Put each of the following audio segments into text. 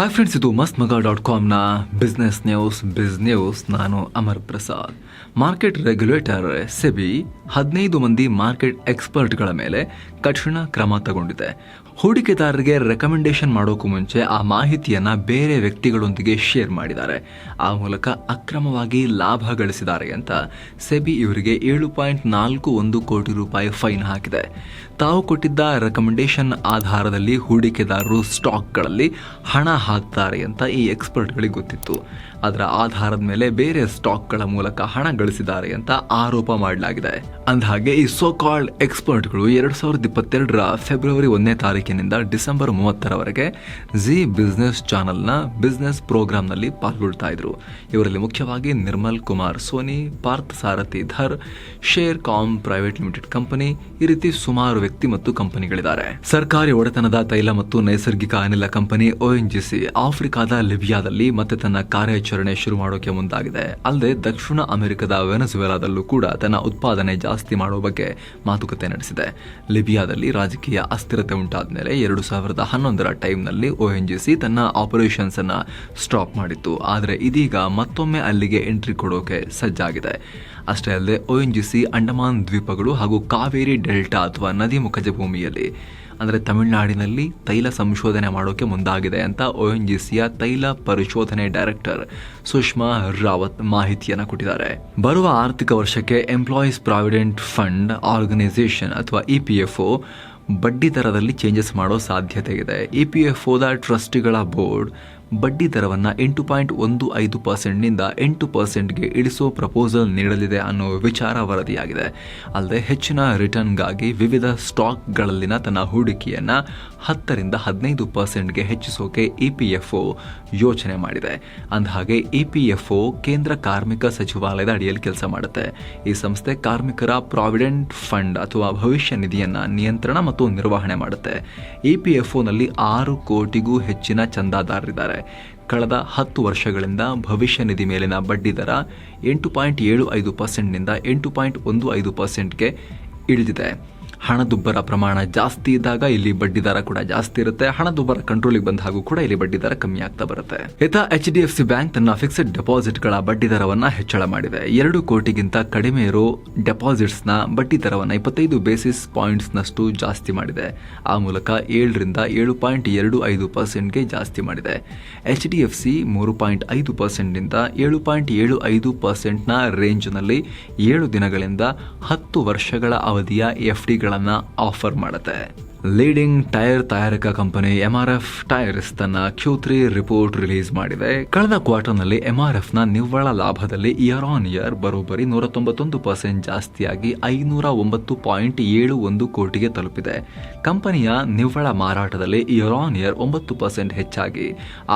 Hi friends ಇದು ಮಸ್ತ್ Maga dot ಕಾಮ್ನ ಬಿಸ್ನೆಸ್ ನ್ಯೂಸ್ ಬಿಸ್ ನ್ಯೂಸ್ ನಾನು Amar Prasad. Market regulator SEBI ಹದಿನೈದು ಮಂದಿ ಮಾರ್ಕೆಟ್ ಎಕ್ಸ್ಪರ್ಟ್ಗಳ ಮೇಲೆ ಕಠಿಣ ಕ್ರಮ ತಗೊಂಡಿದೆ. ಹೂಡಿಕೆದಾರರಿಗೆ ರೆಕಮೆಂಡೇಶನ್ ಮಾಡೋಕ್ಕೂ ಮುಂಚೆ ಆ ಮಾಹಿತಿಯನ್ನು ಬೇರೆ ವ್ಯಕ್ತಿಗಳೊಂದಿಗೆ ಶೇರ್ ಮಾಡಿದ್ದಾರೆ. ಆ ಮೂಲಕ ಅಕ್ರಮವಾಗಿ ಲಾಭ ಗಳಿಸಿದ್ದಾರೆ ಅಂತ ಸೆಬಿ ಇವರಿಗೆ ಏಳು ಪಾಯಿಂಟ್ ನಾಲ್ಕು ಒಂದು ಕೋಟಿ ರೂಪಾಯಿ ಫೈನ್ ಹಾಕಿದೆ. ತಾವು ಕೊಟ್ಟಿದ್ದ ರೆಕಮೆಂಡೇಶನ್ ಆಧಾರದಲ್ಲಿ ಹೂಡಿಕೆದಾರರು ಸ್ಟಾಕ್ಗಳಲ್ಲಿ ಹಣ ಹಾಕ್ತಾರೆ ಅಂತ ಈ ಎಕ್ಸ್ಪರ್ಟ್ಗಳಿಗೆ ಗೊತ್ತಿತ್ತು. ಅದರ ಆಧಾರದ ಮೇಲೆ ಬೇರೆ ಸ್ಟಾಕ್ಗಳ ಮೂಲಕ ಹಣ ಗಳಿಸಿದ್ದಾರೆ ಅಂತ ಆರೋಪ ಮಾಡಲಾಗಿದೆ. ಅಂದಹಾಗೆ ಈ ಸೋ ಕಾಲ್ಡ್ ಎಕ್ಸ್ಪರ್ಟ್ಗಳು ಎರಡ್ ಸಾವಿರದ ಇಪ್ಪತ್ತೆರಡರ ಫೆಬ್ರವರಿ ಒಂದನೇ ತಾರೀಕಿನಿಂದ ಡಿಸೆಂಬರ್ ಮೂವತ್ತರವರೆಗೆ ಜಿ ಬಿಸ್ನೆಸ್ ಚಾನೆಲ್ನ ಬಿಸ್ನೆಸ್ ಪ್ರೋಗ್ರಾಂನಲ್ಲಿ ಪಾಲ್ಗೊಳ್ತಾ ಇದ್ರು. ಇವರಲ್ಲಿ ಮುಖ್ಯವಾಗಿ Nirmal Kumar, Soni, Partha Sarathi, Dhar share com private limited company, ಈ ರೀತಿ ಸುಮಾರು ವ್ಯಕ್ತಿ ಮತ್ತು ಕಂಪನಿಗಳಿದ್ದಾರೆ. ಸರ್ಕಾರಿ ಒಡೆತನದ ತೈಲ ಮತ್ತು ನೈಸರ್ಗಿಕ ಅನಿಲ ಕಂಪನಿ ಒಎನ್ಜಿಸಿ ಆಫ್ರಿಕಾದ ಲಿಬಿಯಾದಲ್ಲಿ ಮತ್ತೆ ತನ್ನ ಕಾರ್ಯಾಚರಣೆ ಶುರು ಮಾಡೋಕೆ ಮುಂದಾಗಿದೆ. ಅಲ್ಲದೆ ದಕ್ಷಿಣ ಅಮೆರಿಕದ ವೆನಸುವೆಲಾದಲ್ಲೂ ಕೂಡ ತನ್ನ ಉತ್ಪಾದನೆ ಜಾಸ್ತಿ ಮಾಡುವ ಬಗ್ಗೆ ಮಾತುಕತೆ ನಡೆಸಿದೆ. ಲಿಬಿಯಾದಲ್ಲಿ ರಾಜಕೀಯ ಅಸ್ಥಿರತೆ ಉಂಟಾದ ಮೇಲೆ ಎರಡು ಸಾವಿರದ ಹನ್ನೊಂದರ ಟೈಮ್ನಲ್ಲಿ ಒಎನ್ಜಿಸಿ ತನ್ನ ಆಪರೇಷನ್ಸ್ ಅನ್ನು ಸ್ಟಾಪ್ ಮಾಡಿತ್ತು. ಆದರೆ ಇದೀಗ ಮತ್ತೊಮ್ಮೆ ಅಲ್ಲಿಗೆ ಎಂಟ್ರಿ ಕೊಡೋಕೆ ಸಜ್ಜಾಗಿದೆ. ಅಷ್ಟೇ ಅಲ್ಲದೆ ಒಎನ್ಜಿಸಿ ಅಂಡಮಾನ್ ದ್ವೀಪಗಳು ಹಾಗೂ ಕಾವೇರಿ ಡೆಲ್ಟಾ ಅಥವಾ ನದಿ ಮುಖಜ ಭೂಮಿಯಲ್ಲಿ ಅಂದರೆ ತಮಿಳುನಾಡಿನಲ್ಲಿ ತೈಲ ಸಂಶೋಧನೆ ಮಾಡೋಕೆ ಮುಂದಾಗಿದೆ ಅಂತ ಒ ಎನ್ ತೈಲ ಪರಿಶೋಧನೆ ಡೈರೆಕ್ಟರ್ ಸುಷ್ಮಾ ರಾವತ್ ಮಾಹಿತಿಯನ್ನು ಕೊಟ್ಟಿದ್ದಾರೆ. ಬರುವ ಆರ್ಥಿಕ ವರ್ಷಕ್ಕೆ ಎಂಪ್ಲಾಯೀಸ್ ಪ್ರಾವಿಡೆಂಟ್ ಫಂಡ್ ಆರ್ಗನೈಸೇಷನ್ ಅಥವಾ ಇ ಪಿ ಎಫ್ ಒ ಬಡ್ಡಿ ದರದಲ್ಲಿ ಚೇಂಜಸ್ ಮಾಡೋ ಸಾಧ್ಯತೆ ಇದೆ ಇ ಪಿ ಎಫ್ ಒದ ಟ್ರಸ್ಟಿಗಳ ಬೋರ್ಡ್ ಬಡ್ಡಿ ದರವನ್ನು ಎಂಟು ಪಾಯಿಂಟ್ ಒಂದು ಐದು ಪರ್ಸೆಂಟ್ನಿಂದ ಎಂಟು ಪರ್ಸೆಂಟ್ಗೆ ಇಳಿಸೋ ಪ್ರಪೋಸಲ್ ನೀಡಲಿದೆ ಅನ್ನೋ ವಿಚಾರ ವರದಿಯಾಗಿದೆ. ಅಲ್ಲದೆ ಹೆಚ್ಚಿನ ರಿಟರ್ನ್ಗಾಗಿ ವಿವಿಧ ಸ್ಟಾಕ್ಗಳಲ್ಲಿನ ತನ್ನ ಹೂಡಿಕೆಯನ್ನು ಹತ್ತರಿಂದ ಹದಿನೈದು ಪರ್ಸೆಂಟ್ಗೆ ಹೆಚ್ಚಿಸೋಕೆ ಇ ಪಿ ಎಫ್ ಒ ಯೋಚನೆ ಮಾಡಿದೆ. ಅಂದಹಾಗೆ, ಇ ಪಿ ಎಫ್ ಒ ಕೇಂದ್ರ ಕಾರ್ಮಿಕ ಸಚಿವಾಲಯದ ಅಡಿಯಲ್ಲಿ ಕೆಲಸ ಮಾಡುತ್ತೆ. ಈ ಸಂಸ್ಥೆ ಕಾರ್ಮಿಕರ ಪ್ರಾವಿಡೆಂಟ್ ಫಂಡ್ ಅಥವಾ ಭವಿಷ್ಯ ನಿಧಿಯನ್ನು ನಿಯಂತ್ರಣ ಮತ್ತು ನಿರ್ವಹಣೆ ಮಾಡುತ್ತೆ. ಇ ಪಿ ಎಫ್ ಒನಲ್ಲಿ ಆರು ಕೋಟಿಗೂ ಹೆಚ್ಚಿನ ಚಂದಾದಾರರಿದ್ದಾರೆ. ಕಳೆದ ಹತ್ತು ವರ್ಷಗಳಿಂದ ಭವಿಷ್ಯ ನಿಧಿ ಮೇಲಿನ ಬಡ್ಡಿ ದರ ಎಂಟು ಪಾಯಿಂಟ್ ಏಳು ಐದು ಪರ್ಸೆಂಟ್ನಿಂದ ಎಂಟು ಪಾಯಿಂಟ್ ಒಂದು ಐದು ಪರ್ಸೆಂಟ್ಗೆ ಇಳಿದಿದೆ. ಹಣದುಬ್ಬರ ಪ್ರಮಾಣ ಜಾಸ್ತಿ ಇದ್ದಾಗ ಇಲ್ಲಿ ಬಡ್ಡಿ ದರ ಕೂಡ ಜಾಸ್ತಿ ಇರುತ್ತೆ. ಹಣದುಬ್ಬರ ಕಂಟ್ರೋಲಿಗೆ ಬಂದ ಹಾಗೂ ಕೂಡ ಇಲ್ಲಿ ಬಡ್ಡಿ ದರ ಕಮ್ಮಿ ಆಗ್ತಾ ಬರುತ್ತೆ. ಇತ H D F C bank ತನ್ನ ಫಿಕ್ಸೆಡ್ ಡೆಪಾಸಿಟ್ಗಳ ಬಡ್ಡಿ ದರವನ್ನ ಹೆಚ್ಚಳ ಮಾಡಿದೆ. ಎರಡು ಕೋಟಿಗಿಂತ ಕಡಿಮೆ ಇರೋ ಡೆಪಾಸಿಟ್ಸ್ನ ಬಡ್ಡಿ ದರವನ್ನ ಇಪ್ಪತ್ತೈದು ಬೇಸಿಸ್ ಪಾಯಿಂಟ್ಸ್ ನಷ್ಟು ಜಾಸ್ತಿ ಮಾಡಿದೆ. ಆ ಮೂಲಕ ಏಳರಿಂದ ಏಳು ಪಾಯಿಂಟ್ ಎರಡು ಐದು ಪರ್ಸೆಂಟ್ಗೆ ಜಾಸ್ತಿ ಮಾಡಿದೆ. ಎಚ್ ಡಿ ಎಫ್ ಸಿ ಮೂರು ಪಾಯಿಂಟ್ ಐದು ಪರ್ಸೆಂಟ್ನಿಂದ ಏಳು ಪಾಯಿಂಟ್ ಏಳು ಐದು ಪರ್ಸೆಂಟ್ನ ರೇಂಜ್ನಲ್ಲಿ ಏಳು ದಿನಗಳಿಂದ ಹತ್ತು ವರ್ಷಗಳ ಅವಧಿಯ ಎಫ್ ಡಿಗಳನ್ನು ಆಫರ್ ಮಾಡುತ್ತೆ. ಲೀಡಿಂಗ್ ಟೈರ್ ತಯಾರಕ company M R F tyres ತನ್ನ ಕ್ಯೂ ತ್ರೀ ರಿಪೋರ್ಟ್ ರಿಲೀಸ್ ಮಾಡಿದೆ. ಕಳೆದ ಕ್ವಾರ್ಟರ್ನಲ್ಲಿ ಎಫ್ನ ನಿವ್ವಳ ಲಾಭದಲ್ಲಿ ಇಯರ್ ಆನ್ ಇಯರ್ ಬರೋಬ್ಬರಿ ನೂರ ತೊಂಬತ್ತೊಂದು ಪರ್ಸೆಂಟ್ ಜಾಸ್ತಿಯಾಗಿ ಐನೂರ ಒಂಬತ್ತು ಪಾಯಿಂಟ್ ಏಳು ಒಂದು ಕೋಟಿಗೆ ತಲುಪಿದೆ. ಕಂಪನಿಯ ನಿವ್ವಳ ಮಾರಾಟದಲ್ಲಿ ಇಯರ್ ಆನ್ ಇಯರ್ ಒಂಬತ್ತು ಪರ್ಸೆಂಟ್ ಹೆಚ್ಚಾಗಿ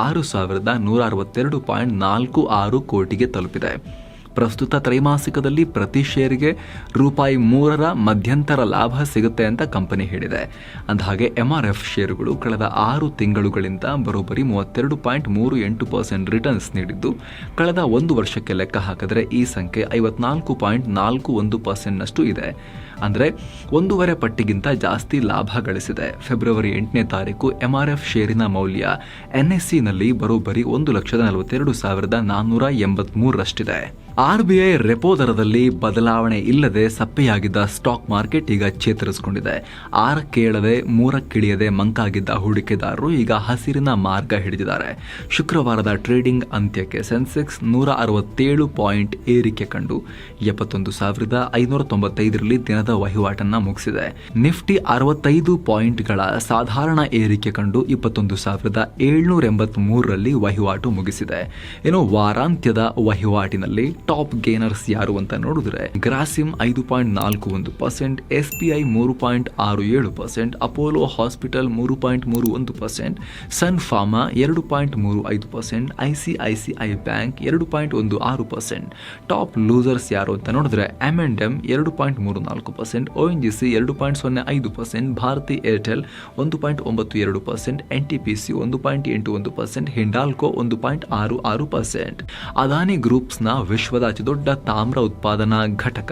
ಆರು ಸಾವಿರದ ನೂರ ಅರವತ್ತೆರಡು ಪಾಯಿಂಟ್ ನಾಲ್ಕು ಆರು ಕೋಟಿಗೆ ತಲುಪಿದೆ. ಪ್ರಸ್ತುತ ತ್ರೈಮಾಸಿಕದಲ್ಲಿ ಪ್ರತಿ ಷೇರಿಗೆ ರೂಪಾಯಿ ಮೂರರ ಮಧ್ಯಂತರ ಲಾಭ ಸಿಗುತ್ತೆ ಅಂತ ಕಂಪನಿ ಹೇಳಿದೆ. ಅಂದಹಾಗೆ ಎಂಆರ್ಎಫ್ ಷೇರುಗಳು ಕಳೆದ ಆರು ತಿಂಗಳುಗಳಿಂದ ಬರೋಬ್ಬರಿ ಮೂವತ್ತೆರಡು ಪಾಯಿಂಟ್ ಮೂರು ಎಂಟು ಪರ್ಸೆಂಟ್ ರಿಟರ್ನ್ಸ್ ನೀಡಿದ್ದು, ಕಳೆದ ಒಂದು ವರ್ಷಕ್ಕೆ ಲೆಕ್ಕ ಹಾಕಿದರೆ ಈ ಸಂಖ್ಯೆ ಐವತ್ನಾಲ್ಕು ಪಾಯಿಂಟ್ ನಾಲ್ಕು ಒಂದು ಪರ್ಸೆಂಟ್ನಷ್ಟು ಇದೆ. ಅಂದರೆ ಒಂದೂವರೆ ಪಟ್ಟಿಗಿಂತ ಜಾಸ್ತಿ ಲಾಭ ಗಳಿಸಿದೆ. ಫೆಬ್ರವರಿ ಎಂಟನೇ ತಾರೀಕು ಎಂಆರ್ಎಫ್ ಷೇರಿನ ಮೌಲ್ಯ ಎನ್ಎಸ್ಸಿನಲ್ಲಿ ಬರೋಬ್ಬರಿ ಒಂದು ಲಕ್ಷದ ನಲವತ್ತೆರಡು ಸಾವಿರದ ನಾನ್ನೂರ ಎಂಬತ್ಮೂರರಷ್ಟಿದೆ. ಆರ್ಬಿಐ ರೆಪೋ ದರದಲ್ಲಿ ಬದಲಾವಣೆ ಇಲ್ಲದೆ ಸಪ್ಪೆಯಾಗಿದ್ದ ಸ್ಟಾಕ್ ಮಾರ್ಕೆಟ್ ಈಗ ಚೇತರಿಸಿಕೊಂಡಿದೆ. ಆರಕ್ಕೇಳದೆ ಮೂರಕ್ಕಿಳಿಯದೆ ಮಂಕಾಗಿದ್ದ ಹೂಡಿಕೆದಾರರು ಈಗ ಹಸಿರಿನ ಮಾರ್ಗ ಹಿಡಿದಿದ್ದಾರೆ. ಶುಕ್ರವಾರದ ಟ್ರೇಡಿಂಗ್ ಅಂತ್ಯಕ್ಕೆ ಸೆನ್ಸೆಕ್ಸ್ ನೂರ ಅರವತ್ತೇಳು ಪಾಯಿಂಟ್ ಏರಿಕೆ ಕಂಡು ಎಪ್ಪತ್ತೊಂದು ಸಾವಿರದ ಐನೂರ ತೊಂಬತ್ತೈದರಲ್ಲಿ ದಿನದ ವಹಿವಾಟನ್ನು ಮುಗಿಸಿದೆ. ನಿಫ್ಟಿ ಅರವತ್ತೈದು ಪಾಯಿಂಟ್ಗಳ ಸಾಧಾರಣ ಏರಿಕೆ ಕಂಡು ಇಪ್ಪತ್ತೊಂದು ಸಾವಿರದ ಏಳ್ನೂರ ಎಂಬತ್ತ್ ಮೂರರಲ್ಲಿ ವಹಿವಾಟು ಮುಗಿಸಿದೆ. ಇನ್ನು ವಾರಾಂತ್ಯದ ವಹಿವಾಟಿನಲ್ಲಿ ಟಾಪ್ ಗೇನರ್ಸ್ ಯಾರು ಅಂತ ನೋಡಿದ್ರೆ ಗ್ರಾಸಿಮ್ ಐದು ಪಾಯಿಂಟ್ ನಾಲ್ಕು ಒಂದು ಪರ್ಸೆಂಟ್ ಎಸ್ ಬಿ ಐ ಮೂರು ಪಾಯಿಂಟ್ ಆರು ಏಳು ಪರ್ಸೆಂಟ್, ಅಪೋಲೋ ಹಾಸ್ಪಿಟಲ್ ಮೂರು ಪಾಯಿಂಟ್ ಮೂರು ಒಂದು ಪರ್ಸೆಂಟ್, ಸನ್ ಫಾರ್ಮಾ ಎರಡು ಪಾಯಿಂಟ್ ಮೂರು ಐದು percent, I C I C I bank ಎರಡು ಪಾಯಿಂಟ್ ಒಂದು ಆರು ಪರ್ಸೆಂಟ್. ಟಾಪ್ ಲೂಸರ್ಸ್ ಯಾರು ಅಂತ ನೋಡಿದ್ರೆ ಎಂ ಅಂಡ್ ಎಂ ಎರಡು ಪಾಯಿಂಟ್ ಮೂರು ನಾಲ್ಕು percent O N G C ಎರಡು ಪಾಯಿಂಟ್ ಸೊನ್ನೆ ಐದು ಪರ್ಸೆಂಟ್, ಭಾರತಿ ಏರ್ಟೆಲ್ ಒಂದು ಪಾಯಿಂಟ್ ಒಂಬತ್ತು ಎರಡು percent N T P C ಒಂದು ಪಾಯಿಂಟ್ ಎಂಟು ಒಂದು ಪರ್ಸೆಂಟ್, ಹಿಂಡಾಲ್ಕೋ ಒಂದು ಪಾಯಿಂಟ್ ಆರು ಆರು ಪರ್ಸೆಂಟ್. ಅದಾನಿ ಗ್ರೂಪ್ಸ್ನ ವಿಶ್ವದ ಅತಿದೊಡ್ಡ ತಾಮ್ರ ಉತ್ಪಾದನಾ ಘಟಕ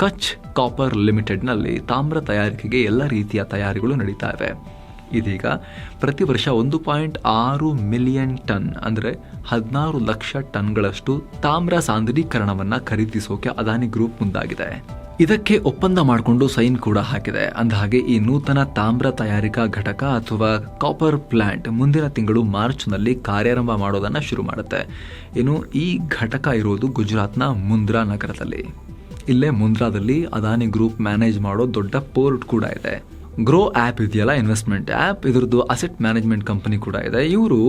ಕಚ್ ಕಾಪರ್ ಲಿಮಿಟೆಡ್ನಲ್ಲಿ ತಾಮ್ರ ತಯಾರಿಕೆಗೆ ಎಲ್ಲ ರೀತಿಯ ತಯಾರಿಗಳು ನಡೀತಾ ಇವೆ ಇದೀಗ ಪ್ರತಿ ವರ್ಷ ಒಂದು ಪಾಯಿಂಟ್ ಆರು ಮಿಲಿಯನ್ ಟನ್ ಅಂದರೆ ಹದಿನಾರು ಲಕ್ಷ ಟನ್ಗಳಷ್ಟು ತಾಮ್ರ ಸಾಂದ್ರೀಕರಣವನ್ನು ಖರೀದಿಸೋಕೆ ಅದಾನಿ ಗ್ರೂಪ್ ಮುಂದಾಗಿದೆ. ಇದಕ್ಕೆ ಒಪ್ಪಂದ ಮಾಡಿಕೊಂಡು ಸೈನ್ ಕೂಡ ಹಾಕಿದೆ. ಅಂದಹಾಗೆ ಈ ನೂತನ ತಾಮ್ರ ತಯಾರಿಕಾ ಘಟಕ ಅಥವಾ ಕಾಪರ್ ಪ್ಲಾಂಟ್ ಮುಂದಿನ ತಿಂಗಳು ಮಾರ್ಚ್ನಲ್ಲಿ ಕಾರ್ಯಾರಂಭ ಮಾಡೋದನ್ನ ಶುರು ಮಾಡುತ್ತೆ. ಇನ್ನು ಈ ಘಟಕ ಇರೋದು ಗುಜರಾತ್ನ ಮುಂದ್ರಾ ನಗರದಲ್ಲಿ. ಇಲ್ಲೇ ಮುಂದ್ರಾದಲ್ಲಿ ಅದಾನಿ ಗ್ರೂಪ್ ಮ್ಯಾನೇಜ್ ಮಾಡೋ ದೊಡ್ಡ ಪೋರ್ಟ್ ಕೂಡ ಇದೆ. ಗ್ರೋ ಆ್ಯಪ್ ಇದೆಯಲ್ಲ, ಇನ್ವೆಸ್ಟ್ಮೆಂಟ್ ಆ್ಯಪ್. ಇದರದ್ದು ಅಸೆಟ್ ಮ್ಯಾನೇಜ್ಮೆಂಟ್ ಕಂಪನಿ ಕೂಡ ಇದೆ. ಇವರು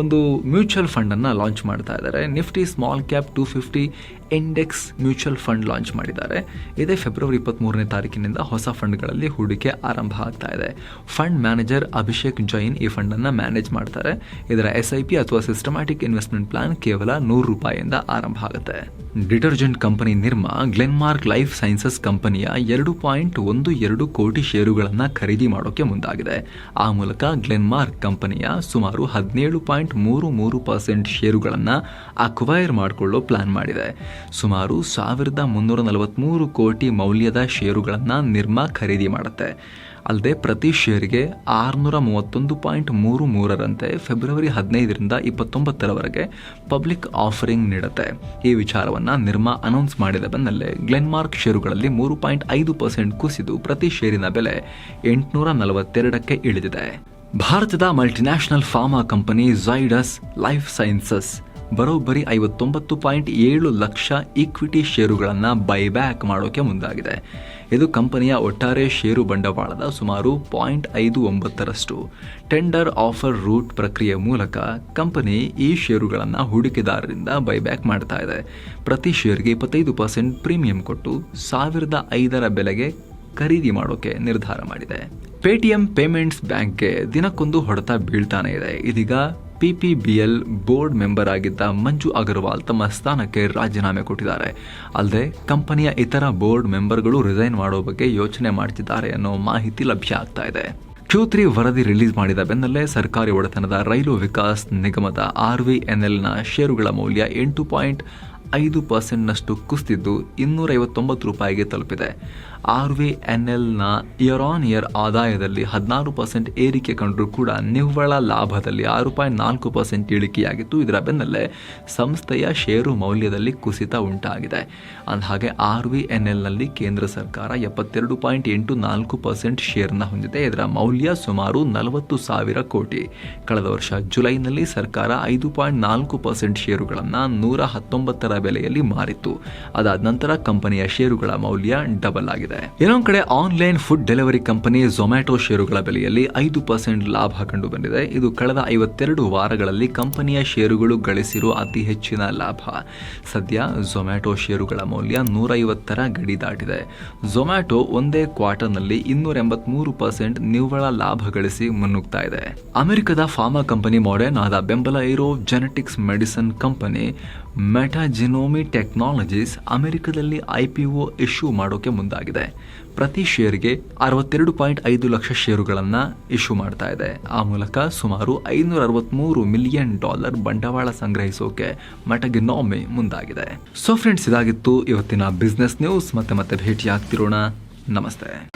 ಒಂದು ಮ್ಯೂಚುವಲ್ ಫಂಡನ್ನು ಲಾಂಚ್ ಮಾಡ್ತಾ ಇದ್ದಾರೆ. Nifty small cap two fifty index mutual fund launch ಮಾಡಿದ್ದಾರೆ. ಇದೇ ಫೆಬ್ರವರಿ ಇಪ್ಪತ್ತ್ಮೂರನೇ ತಾರೀಕಿನಿಂದ ಹೊಸ ಫಂಡ್ಗಳಲ್ಲಿ ಹೂಡಿಕೆ ಆರಂಭ ಆಗ್ತಾ ಇದೆ. ಫಂಡ್ ಮ್ಯಾನೇಜರ್ ಅಭಿಷೇಕ್ ಜೈನ್ ಈ ಫಂಡನ್ನು ಮ್ಯಾನೇಜ್ ಮಾಡ್ತಾರೆ. ಇದರ ಎಸ್ ಐ ಪಿ ಅಥವಾ ಸಿಸ್ಟಮ್ಯಾಟಿಕ್ ಇನ್ವೆಸ್ಟ್ಮೆಂಟ್ ಪ್ಲಾನ್ ಕೇವಲ ನೂರು ರೂಪಾಯಿಯಿಂದ ಆರಂಭ ಆಗುತ್ತೆ. Detergent company Nirma, Glenmark life sciences ಕಂಪನಿಯ ಎರಡು ಪಾಯಿಂಟ್ ಒಂದು ಎರಡು ಕೋಟಿ ಷೇರುಗಳನ್ನು ಖರೀದಿ ಮಾಡೋಕೆ ಮುಂದಾಗಿದೆ. ಆ ಮೂಲಕ ಗ್ಲೆನ್ಮಾರ್ಕ್ ಕಂಪನಿಯ ಸುಮಾರು ಹದಿನೇಳು ಪಾಯಿಂಟ್ ಮೂರು ಮೂರು ಪರ್ಸೆಂಟ್ ಷೇರುಗಳನ್ನು ಅಕ್ವೈರ್ ಮಾಡಿಕೊಳ್ಳೋ ಪ್ಲಾನ್ ಮಾಡಿದೆ. ಸುಮಾರು ಸಾವಿರದ ಮುನ್ನೂರ ನಲವತ್ತ್ಮೂರು ಕೋಟಿ ಮೌಲ್ಯದ ಷೇರುಗಳನ್ನು ನಿರ್ಮಾ ಖರೀದಿ ಮಾಡುತ್ತೆ. ಅಲ್ಲದೆ ಪ್ರತಿ ಷೇರಿಗೆ ಆರುನೂರ ಮೂವತ್ತೊಂದು ಪಾಯಿಂಟ್ ಮೂರು ಮೂರರಂತೆ ಫೆಬ್ರವರಿ ಹದಿನೈದರಿಂದ ಇಪ್ಪತ್ತೊಂಬತ್ತರವರೆಗೆ ಪಬ್ಲಿಕ್ ಆಫರಿಂಗ್ ನೀಡುತ್ತೆ. ಈ ವಿಚಾರವನ್ನು ನಿರ್ಮಾ ಅನೌನ್ಸ್ ಮಾಡಿದ ಬೆನ್ನಲ್ಲೇ ಗ್ಲೆನ್ಮಾರ್ಕ್ ಷೇರುಗಳಲ್ಲಿ ಮೂರು ಪಾಯಿಂಟ್ ಐದು ಪರ್ಸೆಂಟ್ ಕುಸಿದು ಪ್ರತಿ ಷೇರಿನ ಬೆಲೆ ಎಂಟುನೂರ ನಲವತ್ತೆರಡಕ್ಕೆ ಇಳಿದಿದೆ. ಭಾರತದ multinational pharma company Zydus life sciences ಬರೋಬ್ಬರಿ ಐವತ್ತೊಂಬತ್ತು ಪಾಯಿಂಟ್ ಏಳು ಲಕ್ಷ ಈಕ್ವಿಟಿ ಷೇರುಗಳನ್ನು ಬೈಬ್ಯಾಕ್ ಮಾಡೋಕೆ ಮುಂದಾಗಿದೆ. ಇದು ಕಂಪನಿಯ ಒಟ್ಟಾರೆ ಷೇರು ಬಂಡವಾಳದ ಸುಮಾರು ಪಾಯಿಂಟ್ ಐದು ಒಂಬತ್ತರಷ್ಟು. ಟೆಂಡರ್ ಆಫರ್ ರೂಟ್ ಪ್ರಕ್ರಿಯೆ ಮೂಲಕ ಕಂಪನಿ ಈ ಷೇರುಗಳನ್ನು ಹೂಡಿಕೆದಾರರಿಂದ ಬೈಬ್ಯಾಕ್ ಮಾಡ್ತಾ ಇದೆ. ಪ್ರತಿ ಷೇರ್ಗೆ ಇಪ್ಪತ್ತೈದು ಪರ್ಸೆಂಟ್ ಪ್ರೀಮಿಯಂ ಕೊಟ್ಟು ಸಾವಿರದ ಐದರ ಬೆಲೆಗೆ ಖರೀದಿ ಮಾಡೋಕೆ ನಿರ್ಧಾರ ಮಾಡಿದೆ. ಪೇಟಿಎಂ ಪೇಮೆಂಟ್ಸ್ ಬ್ಯಾಂಕ್ಗೆ ದಿನಕ್ಕೊಂದು ಹೊಡೆತ ಬೀಳ್ತಾನೆ ಇದೆ. ಇದೀಗ ಪಿಪಿಬಿಎಲ್ ಬೋರ್ಡ್ ಮೆಂಬರ್ ಆಗಿದ್ದ ಮಂಜು ಅಗರ್ವಾಲ್ ತಮ್ಮ ಸ್ಥಾನಕ್ಕೆ ರಾಜೀನಾಮೆ ಕೊಟ್ಟಿದ್ದಾರೆ. ಅಲ್ಲದೆ ಕಂಪನಿಯ ಇತರ ಬೋರ್ಡ್ ಮೆಂಬರ್ಗಳು ರಿಸೈನ್ ಮಾಡೋ ಬಗ್ಗೆ ಯೋಚನೆ ಮಾಡ್ತಿದ್ದಾರೆ ಅನ್ನೋ ಮಾಹಿತಿ ಲಭ್ಯ ಆಗ್ತಾ ಇದೆ. ಕ್ಯೂ ತ್ರೀ ವರದಿ ರಿಲೀಸ್ ಮಾಡಿದ ಬೆನ್ನಲ್ಲೇ ಸರ್ಕಾರಿ ಒಡೆತನದ ರೈಲು ವಿಕಾಸ್ ನಿಗಮದ ಆರ್ ವಿ ಎನ್ ಷೇರುಗಳ ಮೌಲ್ಯ ಎಂಟು ಪಾಯಿಂಟ್ ಐದು ಪರ್ಸೆಂಟ್ನಷ್ಟು ಕುಸಿದಿದ್ದು ಇನ್ನೂರೈವತ್ತೊಂಬತ್ತು ರೂಪಾಯಿಗೆ ತಲುಪಿದೆ. ಆರ್ ವಿ ಎನ್ ಎಲ್ನ ಇಯರ್ ಆನ್ ಇಯರ್ ಆದಾಯದಲ್ಲಿ ಹದಿನಾರು ಪರ್ಸೆಂಟ್ ಏರಿಕೆ ಕಂಡರೂ ಕೂಡ ನಿವ್ವಳ ಲಾಭದಲ್ಲಿ ಆರು ಪಾಯಿಂಟ್ ನಾಲ್ಕು ಪರ್ಸೆಂಟ್ ಇಳಿಕೆಯಾಗಿತ್ತು. ಇದರ ಬೆನ್ನಲ್ಲೇ ಸಂಸ್ಥೆಯ ಷೇರು ಮೌಲ್ಯದಲ್ಲಿ ಕುಸಿತ ಉಂಟಾಗಿದೆ. ಅಂದಹಾಗೆ ಆರ್ ವಿ ಎನ್ ಎಲ್ನಲ್ಲಿ ಕೇಂದ್ರ ಸರ್ಕಾರ ಎಪ್ಪತ್ತೆರಡು ಪಾಯಿಂಟ್ ಎಂಟು ನಾಲ್ಕು ಪರ್ಸೆಂಟ್ ಶೇರ್ನ ಹೊಂದಿದೆ. ಇದರ ಮೌಲ್ಯ ಸುಮಾರು ನಲವತ್ತು ಸಾವಿರ ಕೋಟಿ. ಕಳೆದ ವರ್ಷ ಜುಲೈನಲ್ಲಿ ಸರ್ಕಾರ ಐದು ಪಾಯಿಂಟ್ ನಾಲ್ಕು ಪರ್ಸೆಂಟ್ ಷೇರುಗಳನ್ನು ನೂರ ಹತ್ತೊಂಬತ್ತರ ಬೆಲೆಯಲ್ಲಿ ಮಾರಿತ್ತು. ಅದಾದ ನಂತರ ಕಂಪನಿಯ ಷೇರುಗಳ ಮೌಲ್ಯ ಡಬಲ್ ಆಗಿದೆ. ಇನ್ನೊಂದು ಕಡೆ online food delivery company Zomato ಷೇರುಗಳ ಬೆಲೆಯಲ್ಲಿ ಐದು ಪರ್ಸೆಂಟ್ ಲಾಭ ಕಂಡು ಬಂದಿದೆ ಇದು ಕಳೆದ ಐವತ್ತೆರಡು ವಾರಗಳಲ್ಲಿ ಕಂಪನಿಯ ಷೇರುಗಳು ಗಳಿಸಿರುವ ಅತಿ ಹೆಚ್ಚಿನ ಲಾಭ. ಸದ್ಯ ಝೊಮ್ಯಾಟೊ ಷೇರುಗಳ ಮೌಲ್ಯ ನೂರೈವತ್ತರ ಗಡಿ ದಾಟಿದೆ. ಝೊಮ್ಯಾಟೊ ಒಂದೇ ಕ್ವಾರ್ಟರ್ನಲ್ಲಿ ಇನ್ನೂರ ಎಂಬತ್ಮೂರು ಪರ್ಸೆಂಟ್ ನಿವ್ವಳ ಲಾಭ ಗಳಿಸಿ ಮುನ್ನುಗ್ತಾ ಇದೆ. ಅಮೆರಿಕದ ಫಾರ್ಮಾ ಕಂಪನಿ ಮಾಡೆರ್ನ್ ಆದ ಬೆಂಬಲ ಇರೋ genetics medicine company Metagenomi Technologies ಅಮೆರಿಕದಲ್ಲಿ ಐಪಿಒ ಇಶ್ಯೂ ಮಾಡೋಕೆ ಮುಂದಾಗಿದೆ. ಪ್ರತಿ ಶೇರ್ಗೆ ಅರವತ್ತೆರಡು ಪಾಯಿಂಟ್ ಐದು ಲಕ್ಷ ಷೇರುಗಳನ್ನು ಇಶ್ಯೂ ಮಾಡ್ತಾ ಇದೆ. ಆ ಮೂಲಕ ಸುಮಾರು ಐನೂರ ಅರವತ್ತ್ಮೂರು ಮಿಲಿಯನ್ ಡಾಲರ್ ಬಂಡವಾಳ ಸಂಗ್ರಹಿಸೋಕೆ ಮೆಟಗಿನೋಮಿ ಮುಂದಾಗಿದೆ. ಸೊ ಫ್ರೆಂಡ್ಸ್, ಇದಾಗಿತ್ತು ಇವತ್ತಿನ ಬಿಸ್ನೆಸ್ ನ್ಯೂಸ್. ಮತ್ತೆ ಮತ್ತೆ ಭೇಟಿಯಾಗ್ತಿರೋಣ. ನಮಸ್ತೆ.